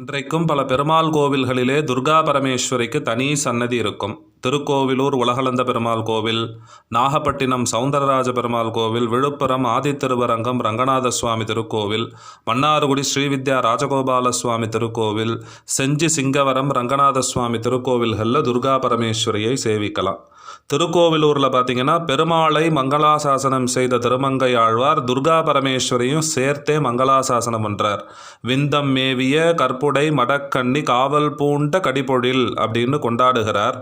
இன்றைக்கும் பல பெருமாள் கோவில்களிலே துர்கா பரமேஸ்வரிக்கு தனி சன்னதி இருக்கும். திருக்கோவிலூர் உலகளந்த பெருமாள் கோவில் நாகப்பட்டினம் சவுந்தரராஜ பெருமாள் கோவில் விழுப்புரம் ஆதித்திருவரங்கம் ரங்கநாத சுவாமி திருக்கோவில் மன்னார்குடி ஸ்ரீவித்யா ராஜகோபால சுவாமி திருக்கோவில் செஞ்சி சிங்கவரம் ரங்கநாத சுவாமி திருக்கோவில்களில் துர்கா பரமேஸ்வரியை சேவிக்கலாம். திருக்கோவிலூரில் பார்த்தீங்கன்னா பெருமாளை மங்களாசாசனம் செய்த திருமங்கை ஆழ்வார் துர்கா பரமேஸ்வரியும் சேர்த்தே மங்களாசாசனம் பண்ணுறார் விந்தம் மேவிய கற்புடை மடக்கண்ணி காவல் பூண்ட கடிப்பொழில் அப்படின்னு கொண்டாடுகிறார்.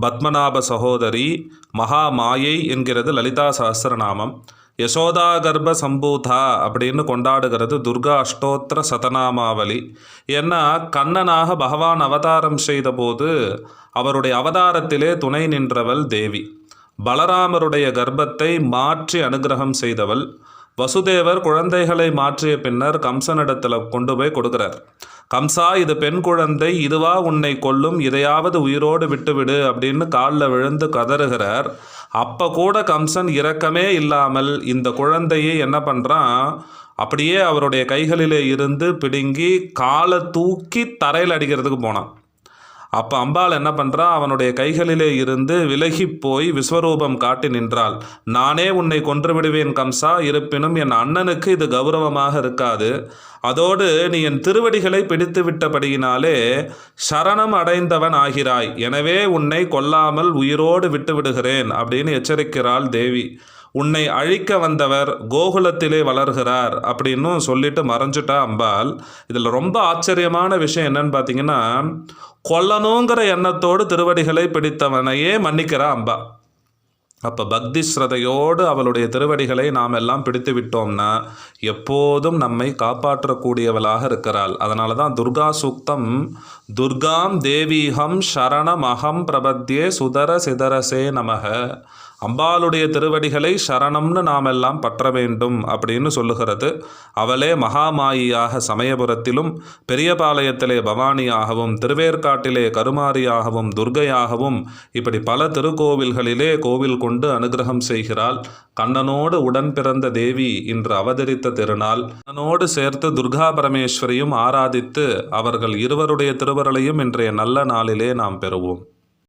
பத்மநாப சகோதரி மகா மாயை என்கிறது லலிதா சஹஸ்ரநாமம் யசோதா கர்ப்ப சம்பூதா அப்படின்னு கொண்டாடுகிறது துர்கா அஷ்டோத்திர சதநாமாவளி. ஏன்னா கண்ணனாக பகவான் அவதாரம் செய்தபோது அவருடைய அவதாரத்திலே துணை நின்றவள் தேவி. பலராமருடைய கர்ப்பத்தை மாற்றி அனுகிரகம் செய்தவள். வசுதேவர் குழந்தைகளை மாற்றிய பின்னர் கம்சனிடத்தில் கொண்டு போய் கொடுக்கிறார். கம்சா இது பெண் குழந்தை இதுவா உன்னை கொல்லும் இதையாவது உயிரோடு விட்டுவிடு அப்படின்னு காலில் விழுந்து கதறுகிறார். அப்போ கூட கம்சன் இரக்கமே இல்லாமல் இந்த குழந்தையை என்ன பண்ணுறான் அப்படியே அவருடைய கைகளிலே இருந்து பிடுங்கி காலை தூக்கி தரையில் அடிக்கிறதுக்கு போனான். அப்போ அம்பாள் என்ன பண்ணுறா அவனுடைய கைகளிலே இருந்து விலகி போய் விஸ்வரூபம் காட்டி நின்றாள். நானே உன்னை கொன்று விடுவேன் கம்சா. இருப்பினும் என் அண்ணனுக்கு இது கௌரவமாக இருக்காது. அதோடு நீ என் திருவடிகளை பிடித்து விட்டபடியினாலே சரணம் அடைந்தவன் ஆகிறாய். எனவே உன்னை கொல்லாமல் உயிரோடு விட்டு விடுகிறேன் அப்படின்னு எச்சரிக்கிறாள் தேவி. உன்னை அழிக்க வந்தவர் கோகுலத்திலே வளர்கிறார் அப்படின்னும் சொல்லிட்டு மறைஞ்சிட்டா அம்பாள். இதில் ரொம்ப ஆச்சரியமான விஷயம் என்னன்னு பார்த்தீங்கன்னா கொல்லணுங்கிற எண்ணத்தோடு திருவடிகளை பிடித்தவனையே மன்னிக்கிறா அம்பா. அப்போ பக்தி ஸ்ரதையோடு அவளுடைய திருவடிகளை நாம் எல்லாம் பிடித்து விட்டோம்னா எப்போதும் நம்மை காப்பாற்றக்கூடியவளாக இருக்கிறாள். அதனால தான் துர்கா சூக்தம் துர்காம் தேவீகம் சரணமகம் பிரபத்யே சுதர சிதரசே நமக. அம்பாளுடைய திருவடிகளை சரணம்னு நாம் எல்லாம் பற்ற வேண்டும் அப்படின்னு சொல்லுகிறது. அவளே மகாமாயியாக சமயபுரத்திலும் பெரியபாளையத்திலே பவானியாகவும் திருவேற்காட்டிலே கருமாரியாகவும் துர்கையாகவும் இப்படி பல திருக்கோவில்களிலே கோவில் கொண்டு அனுகிரகம் செய்கிறாள். கண்ணனோடு உடன் பிறந்த தேவி இன்று அவதரித்த திருநாள். கண்ணனோடு சேர்த்து துர்கா பரமேஸ்வரியும் ஆராதித்து அவர்கள் இருவருடைய திருவருளையும் இன்றைய நல்ல நாளிலே நாம் பெறுவோம்.